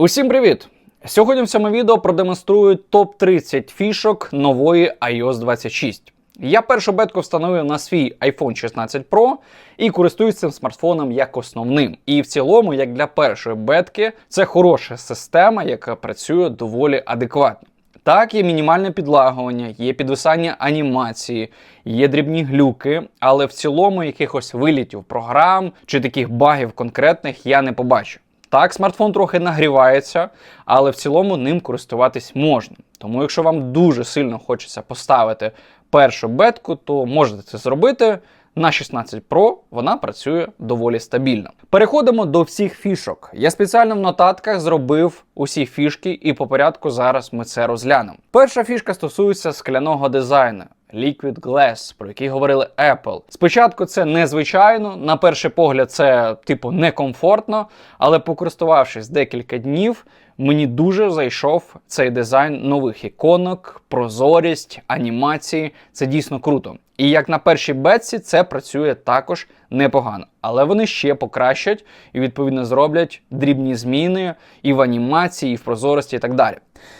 Усім привіт! Сьогодні в цьому відео продемонструю топ-30 фішок нової iOS 26. Я першу бетку встановив на свій iPhone 16 Pro і користуюсь цим смартфоном як основним. І в цілому, як для першої бетки, це хороша система, яка працює доволі адекватно. Так, є мінімальне підлагування, є підвисання анімації, є дрібні глюки, але в цілому якихось вилітів програм чи таких багів конкретних я не побачу. Так, смартфон трохи нагрівається, але в цілому ним користуватись можна. Тому, якщо вам дуже сильно хочеться поставити першу бетку, то можете це зробити. На 16 Pro вона працює доволі стабільно. Переходимо до всіх фішок. Я спеціально в нотатках зробив усі фішки, і по порядку зараз ми це розглянемо. Перша фішка стосується скляного дизайну. Liquid Glass, про який говорили Apple. Спочатку це незвичайно, на перший погляд, це типу некомфортно, але покористувавшись декілька днів, мені дуже зайшов цей дизайн нових іконок, прозорість, анімації. Це дійсно круто. І як на першій бетці, це працює також непогано. Але вони ще покращать і відповідно зроблять дрібні зміни і в анімації, і в прозорості, і так далі.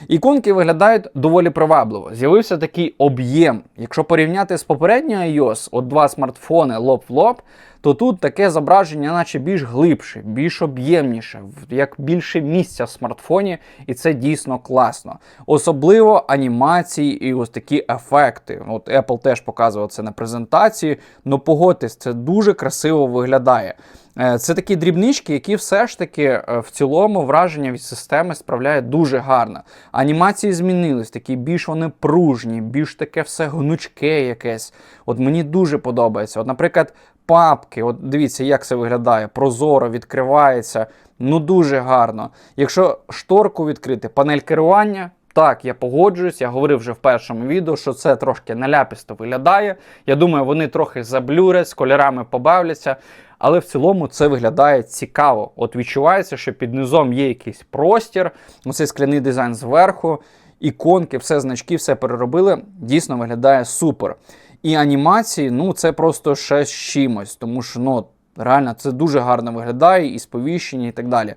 Іконки виглядають доволі привабливо. З'явився такий об'єм. Якщо порівняти з попередньою iOS, от два смартфони лоб в лоб, то тут таке зображення, наче більш глибше, більш об'ємніше, як більше місця в смартфоні, і це дійсно класно. Особливо анімації і ось такі ефекти. От Apple теж показував це на презентації. Ну погодьтесь, це дуже красиво виглядає. Е, це такі дрібнички, які все ж таки е, в цілому враження від системи справляють дуже гарно. Анімації змінились, такі більш вони пружні, більш таке все гнучке якесь. От мені дуже подобається. От, наприклад, папки, от дивіться, як це виглядає. Прозоро відкривається. Ну дуже гарно. Якщо шторку відкрити, панель керування. Так, я погоджуюсь, я говорив вже в першому відео, що це трошки наляпісто виглядає. Я думаю, вони трохи заблюрять, з кольорами побавляться. Але в цілому це виглядає цікаво. От відчувається, що під низом є якийсь простір, оцей скляний дизайн зверху, іконки, все значки, все переробили. Дійсно виглядає супер. І анімації, ну це просто ще з чимось, тому що ну, реально це дуже гарно виглядає, і сповіщення, і так далі.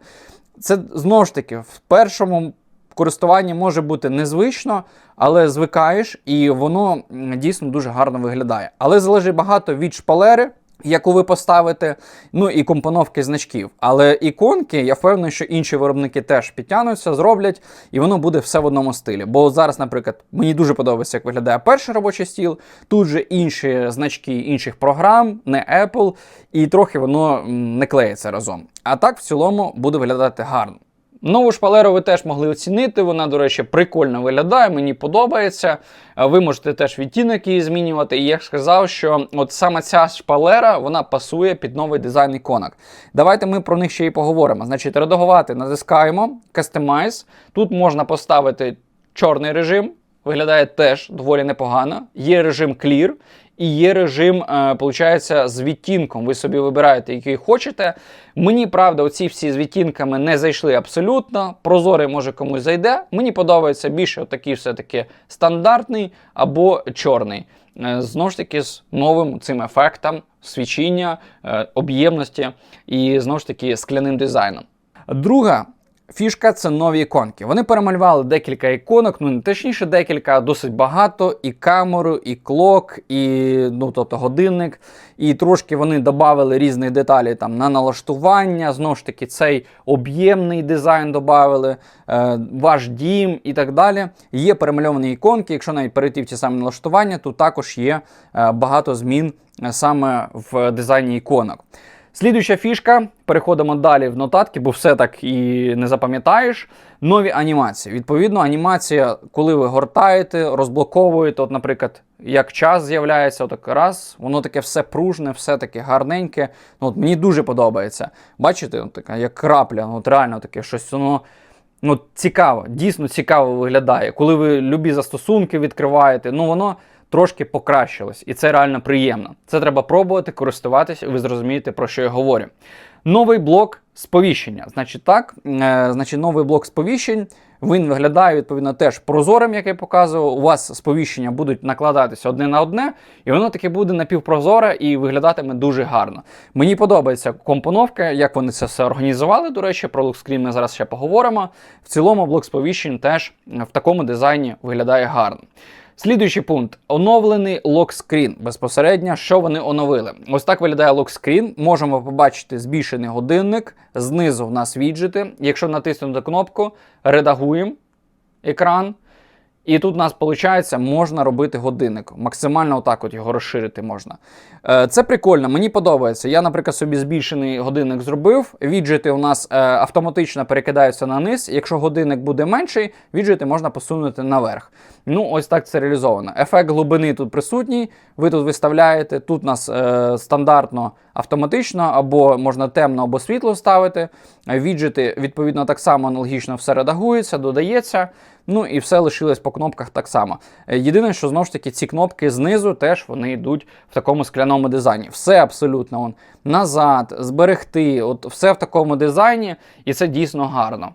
Це знову ж таки в першому. Користуванні може бути незвично, але звикаєш, і воно дійсно дуже гарно виглядає. Але залежить багато від шпалери, яку ви поставите, ну і компоновки значків. Але іконки, я впевнений, що інші виробники теж підтягнуться, зроблять, і воно буде все в одному стилі. Бо зараз, наприклад, мені дуже подобається, як виглядає перший робочий стіл, тут же інші значки інших програм, не Apple, і трохи воно не клеїться разом. А так в цілому буде виглядати гарно. Нову шпалеру ви теж могли оцінити. Вона, до речі, прикольно виглядає, мені подобається. Ви можете теж відтінок її змінювати. І я сказав, що от саме ця шпалера вона пасує під новий дизайн іконок. Давайте ми про них ще й поговоримо. Значить, редагувати натискаємо Customize. Тут можна поставити чорний режим. Виглядає теж доволі непогано. Є режим Clear і є режим, е, з відтінком. Ви собі вибираєте, який хочете. Мені, правда, оці всі з відтінками не зайшли абсолютно. Прозорий, може, комусь зайде. Мені подобається більше отакий все-таки стандартний або чорний. Е, знову ж таки, з новим цим ефектом свічіння, е, об'ємності і знову ж таки скляним дизайном. Друга Фішка це нові іконки. Вони перемалювали декілька іконок, ну не точніше, декілька, а досить багато, і камеру, і клок, і ну, тобто годинник. І трошки вони додали різних деталей там на налаштування. Знову ж таки, цей об'ємний дизайн додали, е, ваш дім і так далі. Є перемальовані іконки. Якщо навіть перейти в ті самі налаштування, то також є е, багато змін е, саме в дизайні іконок. Слідуюча фішка, переходимо далі в нотатки, бо все так і не запам'ятаєш. Нові анімації. Відповідно, анімація, коли ви гортаєте, розблоковуєте, от, наприклад, як час з'являється, отак раз, воно таке все пружне, все таке гарненьке. Ну, от Мені дуже подобається. Бачите, от така, як крапля, ну, от реально таке щось воно. Ну, цікаво, дійсно цікаво виглядає. Коли ви любі застосунки відкриваєте, ну воно трошки покращилось, і це реально приємно. Це треба пробувати, користуватися, і ви зрозумієте, про що я говорю. Новий блок сповіщення. Значить, так, е, значить, новий блок сповіщень. Він виглядає відповідно теж прозорим, як я показував. У вас сповіщення будуть накладатися одне на одне, і воно таке буде напівпрозоре і виглядатиме дуже гарно. Мені подобається компоновка, як вони це все організували. До речі, про лукскрін ми зараз ще поговоримо. В цілому блок сповіщень теж в такому дизайні виглядає гарно. Слідуючий пункт оновлений локскрін. Безпосередньо, що вони оновили. Ось так виглядає локскрін. Можемо побачити збільшений годинник. Знизу в нас віджити. Якщо натиснути кнопку, редагуємо екран. І тут у нас виходить, можна робити годинник. Максимально отак от його розширити можна. Е, Це прикольно, мені подобається. Я, наприклад, собі збільшений годинник зробив. Віджити у нас е, автоматично перекидаються на низ. Якщо годинник буде менший, віджити можна посунути наверх. Ну, ось так це реалізовано. Ефект глибини тут присутній. Ви тут виставляєте. Тут у нас е, стандартно автоматично, або можна темно, або світло ставити. Віджити, відповідно, так само аналогічно все редагується, додається. Ну і все лишилось по кнопках так само. Єдине, що знову ж таки ці кнопки знизу теж вони йдуть в такому скляному дизайні. Все абсолютно он, назад, зберегти, от все в такому дизайні, і це дійсно гарно.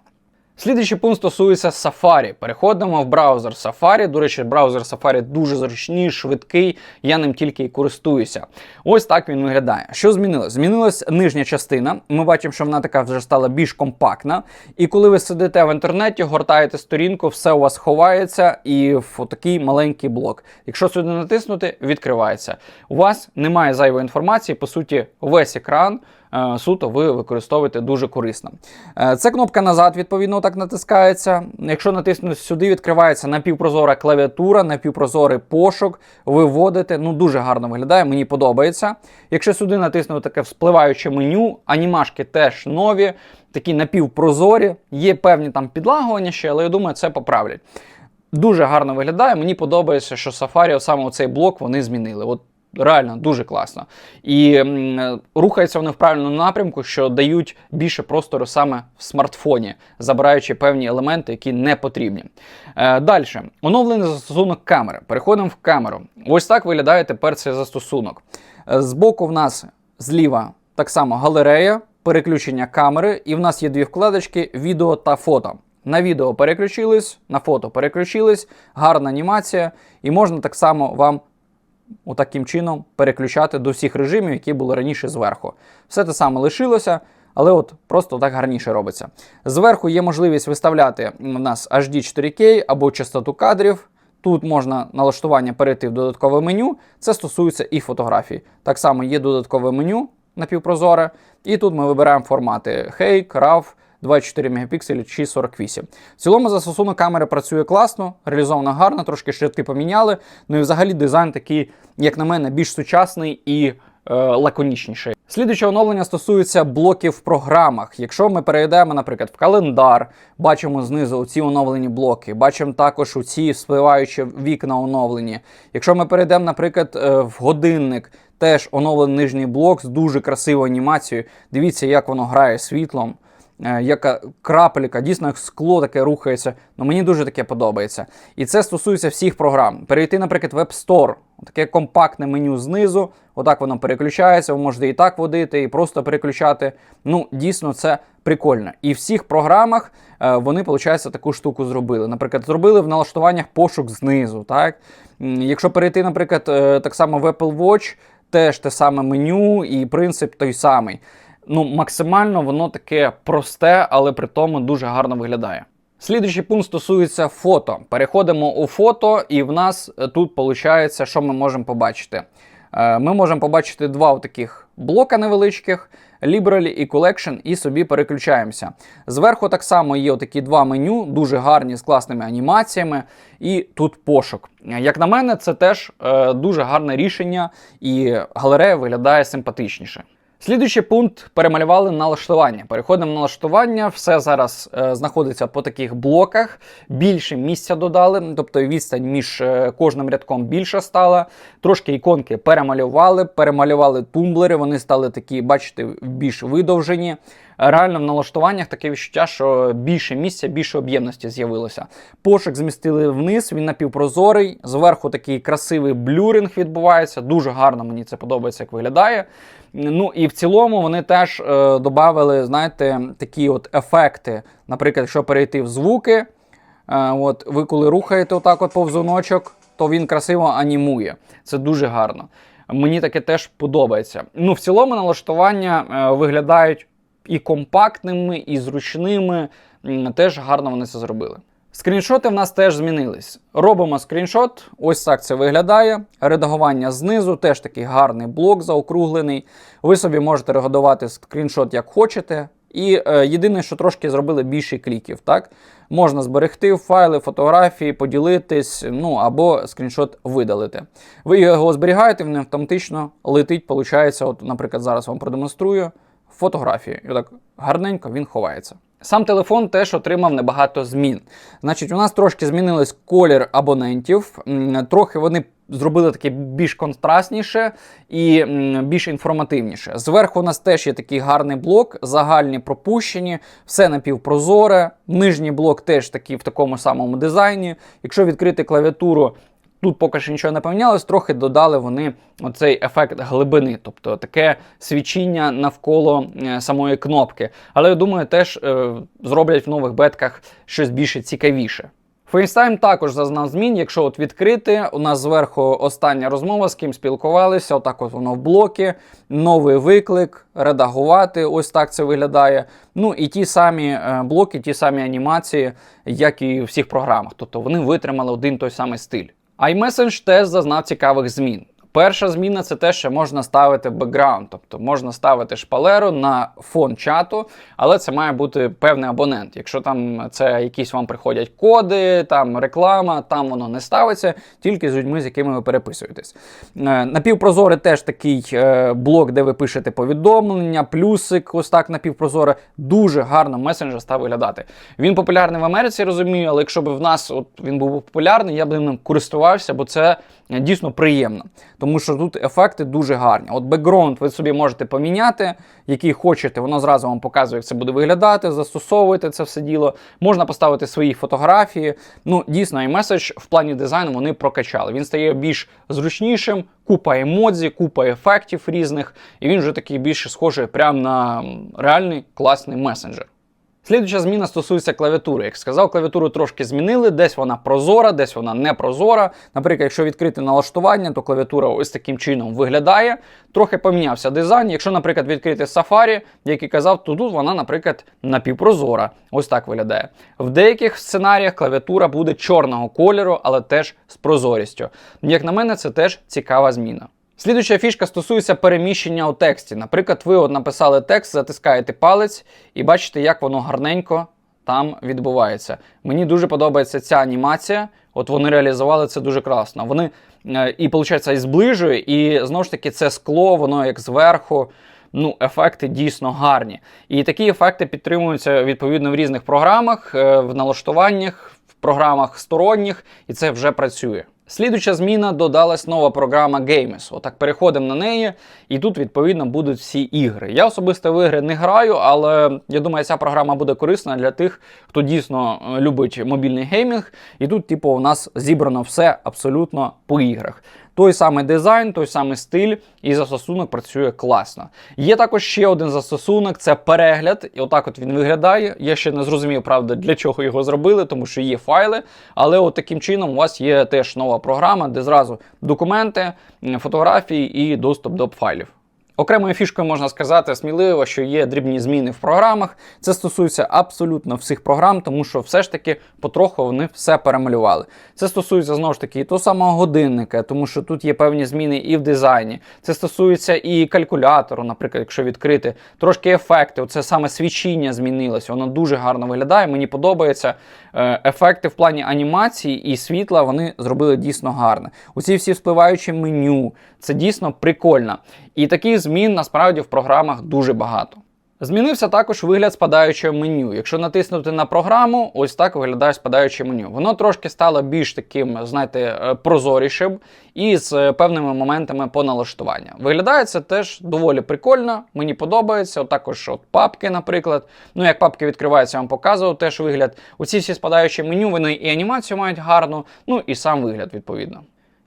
Слідуючий пункт стосується Safari. Переходимо в браузер Safari. До речі, браузер Safari дуже зручний, швидкий. Я ним тільки і користуюся. Ось так він виглядає. Що змінилось? Змінилась нижня частина. Ми бачимо, що вона така вже стала більш компактна. І коли ви сидите в інтернеті, гортаєте сторінку, все у вас ховається і в такий маленький блок. Якщо сюди натиснути, відкривається. У вас немає зайвої інформації, по суті, весь екран. Е, Суто ви використовуєте дуже корисно. Е, Це кнопка назад, відповідно, так натискається. Якщо натиснути сюди, відкривається напівпрозора клавіатура, напівпрозорий пошук. Ви вводите, ну дуже гарно виглядає, мені подобається. Якщо сюди натиснути таке вспливаюче меню, анімашки теж нові, такі напівпрозорі. Є певні там підлагування ще, але я думаю, це поправлять. Дуже гарно виглядає. Мені подобається, що Safari саме цей блок вони змінили. От реально дуже класно. І м, рухаються вони в правильному напрямку, що дають більше простору саме в смартфоні, забираючи певні елементи, які не потрібні. Е, Далі, оновлений застосунок камери. Переходимо в камеру. Ось так виглядає тепер цей застосунок. Е, Збоку в нас зліва так само галерея, переключення камери, і в нас є дві вкладочки відео та фото. На відео переключились, на фото переключились, гарна анімація, і можна так само вам отаким чином переключати до всіх режимів, які були раніше зверху. Все те саме лишилося, але от просто так гарніше робиться. Зверху є можливість виставляти у нас HD 4K або частоту кадрів. Тут можна налаштування перейти в додаткове меню. Це стосується і фотографій. Так само є додаткове меню напівпрозоре, і тут ми вибираємо формати Hey, RAW, 24 мегапікселі чи 48. В цілому застосунок камери працює класно, реалізовано гарно, трошки шрифти поміняли. Ну і взагалі дизайн такий, як на мене, більш сучасний і е, лаконічніший. Слідуюче оновлення стосується блоків в програмах. Якщо ми перейдемо, наприклад, в календар, бачимо знизу ці оновлені блоки, бачимо також у ці спливаючі вікна оновлені. Якщо ми перейдемо, наприклад, е, в годинник, теж оновлений нижній блок з дуже красивою анімацією. Дивіться, як воно грає світлом. Е, Яка крапелька, дійсно як скло таке рухається. Ну мені дуже таке подобається. І це стосується всіх програм. Перейти, наприклад, в App Store, таке компактне меню знизу. Отак воно переключається. Ви можете і так водити, і просто переключати. Ну, дійсно, це прикольно. І в всіх програмах е, вони, виходить, таку штуку зробили. Наприклад, зробили в налаштуваннях пошук знизу. Так? Якщо перейти, наприклад, е, так само в Apple Watch, теж те саме меню і принцип той самий ну, максимально воно таке просте, але при тому дуже гарно виглядає. Слідуючий пункт стосується фото. Переходимо у фото, і в нас е, тут виходить, що ми можемо побачити. Е, Ми можемо побачити два таких блока невеличких. Library і Collection, і собі переключаємося. Зверху так само є такі два меню, дуже гарні з класними анімаціями, і тут пошук. Як на мене, це теж е, дуже гарне рішення, і галерея виглядає симпатичніше. Слідуючий пункт перемалювали налаштування. Переходимо на налаштування. Все зараз е, знаходиться по таких блоках. Більше місця додали, тобто відстань між е, кожним рядком більша стала. Трошки іконки перемалювали, перемалювали тумблери. Вони стали такі, бачите, більш видовжені. Реально в налаштуваннях таке відчуття, що більше місця, більше об'ємності з'явилося. Пошук змістили вниз, він напівпрозорий, зверху такий красивий блюринг відбувається. Дуже гарно мені це подобається, як виглядає. Ну і в цілому вони теж е, додали, знаєте, такі от ефекти. Наприклад, якщо перейти в звуки, е, от ви коли рухаєте отак от повзуночок, то він красиво анімує. Це дуже гарно. Мені таке теж подобається. Ну, в цілому налаштування е, виглядають і компактними, і зручними. Теж гарно вони це зробили. Скріншоти в нас теж змінились. Робимо скріншот, ось так це виглядає. Редагування знизу, теж такий гарний блок заокруглений. Ви собі можете редагувати скріншот як хочете. І е, єдине, що трошки зробили більше кліків. Так? Можна зберегти файли, фотографії, поділитись, ну або скріншот видалити. Ви його зберігаєте, він автоматично летить, виходить, от, наприклад, зараз вам продемонструю фотографії. І так гарненько він ховається. Сам телефон теж отримав небагато змін. Значить, у нас трошки змінились колір абонентів. Трохи вони зробили таке більш контрастніше і більш інформативніше. Зверху у нас теж є такий гарний блок, загальні пропущені, все напівпрозоре. Нижній блок теж такий в такому самому дизайні. Якщо відкрити клавіатуру. Тут поки що нічого не помінялось, трохи додали вони оцей ефект глибини, тобто таке свічіння навколо е, самої кнопки. Але я думаю, теж е, зроблять в нових бетках щось більше цікавіше. FaceTime також зазнав змін. Якщо от відкрити, у нас зверху остання розмова, з ким спілкувалися, отак от воно в блокі, новий виклик, редагувати, ось так це виглядає. Ну і ті самі е, блоки, ті самі анімації, як і в всіх програмах. Тобто вони витримали один той самий стиль. iMessage теж зазнав цікавих змін. Перша зміна це те, що можна ставити бекграунд, тобто можна ставити шпалеру на фон чату, але це має бути певний абонент. Якщо там це якісь вам приходять коди, там реклама, там воно не ставиться, тільки з людьми, з якими ви переписуєтесь. Е, Напівпрозорий теж такий е, блок, де ви пишете повідомлення, плюсик, ось так напівпрозоре. Дуже гарно месенджер став виглядати. Він популярний в Америці, розумію, але якщо б в нас от він був популярний, я б ним користувався, бо це е, дійсно приємно. Тому що тут ефекти дуже гарні. От бекграунд ви собі можете поміняти, який хочете, воно зразу вам показує, як це буде виглядати, застосовуєте це все діло. Можна поставити свої фотографії. Ну, дійсно, і меседж в плані дизайну вони прокачали. Він стає більш зручнішим, купа емодзі, купа ефектів різних, і він вже такий більше схожий прямо на реальний класний месенджер. Слідуюча зміна стосується клавіатури. Як сказав, клавіатуру трошки змінили, десь вона прозора, десь вона не прозора. Наприклад, якщо відкрити налаштування, то клавіатура ось таким чином виглядає. Трохи помінявся дизайн. Якщо, наприклад, відкрити Safari, як і казав, то тут вона, наприклад, напівпрозора. Ось так виглядає. В деяких сценаріях клавіатура буде чорного кольору, але теж з прозорістю. Як на мене, це теж цікава зміна. Слідуюча фішка стосується переміщення у тексті. Наприклад, ви от написали текст, затискаєте палець і бачите, як воно гарненько там відбувається. Мені дуже подобається ця анімація. От вони реалізували це дуже класно. Вони е, і, виходить, і зближує, і знову ж таки це скло, воно як зверху. Ну, ефекти дійсно гарні. І такі ефекти підтримуються відповідно в різних програмах, е, в налаштуваннях, в програмах сторонніх, і це вже працює. Слідуча зміна додалась нова програма Games. Отак переходимо на неї, і тут відповідно будуть всі ігри. Я особисто в ігри не граю, але я думаю, ця програма буде корисна для тих, хто дійсно е, любить мобільний геймінг. І тут, типу, у нас зібрано все абсолютно по іграх. Той самий дизайн, той самий стиль, і застосунок працює класно. Є також ще один застосунок це перегляд. І отак от він виглядає. Я ще не зрозумів, правда, для чого його зробили, тому що є файли. Але от таким чином у вас є теж нова програма, де зразу документи, фотографії і доступ до файлів. Окремою фішкою можна сказати сміливо, що є дрібні зміни в програмах. Це стосується абсолютно всіх програм, тому що все ж таки потроху вони все перемалювали. Це стосується знову ж таки і того самого годинника, тому що тут є певні зміни і в дизайні. Це стосується і калькулятору, наприклад, якщо відкрити трошки ефекти. Оце саме свічіння змінилося. Воно дуже гарно виглядає. Мені подобається. Е, Ефекти в плані анімації і світла вони зробили дійсно гарно. Усі всі вспливаючі меню. Це дійсно прикольно. І таких змін насправді в програмах дуже багато. Змінився також вигляд спадаючого меню. Якщо натиснути на програму, ось так виглядає спадаюче меню. Воно трошки стало більш таким, знаєте, е, прозорішим і з е, певними моментами по налаштуванню. Виглядає це теж доволі прикольно, мені подобається. От також от папки, наприклад. Ну, як папки відкриваються, я вам показував теж вигляд. Оці всі спадаючі меню, вони і анімацію мають гарну, ну і сам вигляд, відповідно.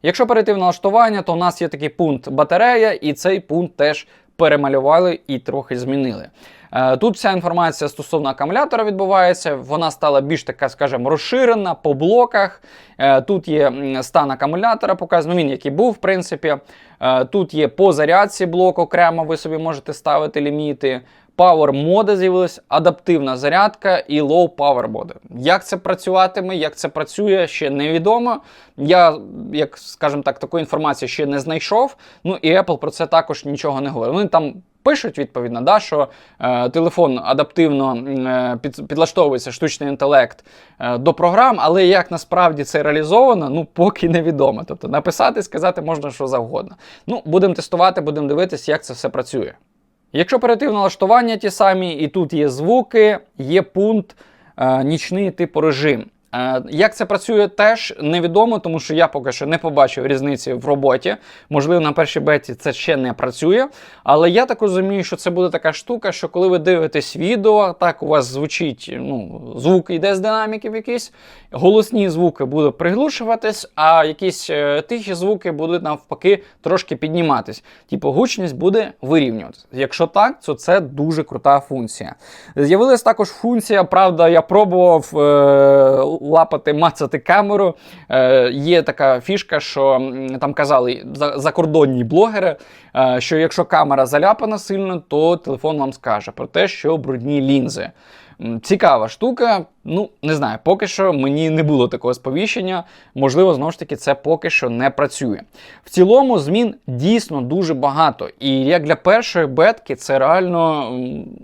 Якщо перейти в налаштування, то у нас є такий пункт батарея, і цей пункт теж перемалювали і трохи змінили. Е, Тут вся інформація стосовно акумулятора відбувається, вона стала більш така, скажімо, розширена по блоках. Е, Тут є стан акумулятора, показано, він який був, в принципі. Е, Тут є по зарядці блок окремо, ви собі можете ставити ліміти. Power моди з'явилась, адаптивна зарядка і low power моди. Як це працюватиме, як це працює, ще невідомо. Я, як скажімо так, такої інформації ще не знайшов. Ну і Apple про це також нічого не говорить. Вони там пишуть відповідно, да, що е, телефон адаптивно е, під, підлаштовується штучний інтелект е, до програм, але як насправді це реалізовано, ну поки невідомо. Тобто написати, сказати можна що завгодно. Ну, будемо тестувати, будемо дивитися, як це все працює. Якщо перейти в налаштування ті самі, і тут є звуки, є пункт е, нічний типу режим. Е, як це працює, теж невідомо, тому що я поки що не побачив різниці в роботі. Можливо, на першій беті це ще не працює. Але я так розумію, що це буде така штука, що коли ви дивитесь відео, так у вас звучить ну, звук йде з динаміків якийсь, голосні звуки будуть приглушуватись, а якісь е, тихі звуки будуть навпаки трошки підніматись. Типу гучність буде вирівнюватися. Якщо так, то це дуже крута функція. З'явилась також функція, правда, я пробував е, лапати, мацати камеру. Е, є така фішка, що там казали закордонні блогери, е, що якщо камера заляпана сильно, то телефон вам скаже про те, що брудні лінзи. Цікава штука. Ну, не знаю, поки що мені не було такого сповіщення. Можливо, знову ж таки, це поки що не працює. В цілому, змін дійсно дуже багато. І як для першої бетки, це реально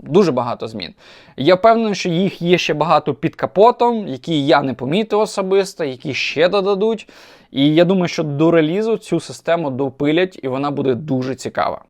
дуже багато змін. Я впевнений, що їх є ще багато під капотом, які я не помітив особисто, які ще додадуть. І я думаю, що до релізу цю систему допилять, і вона буде дуже цікава.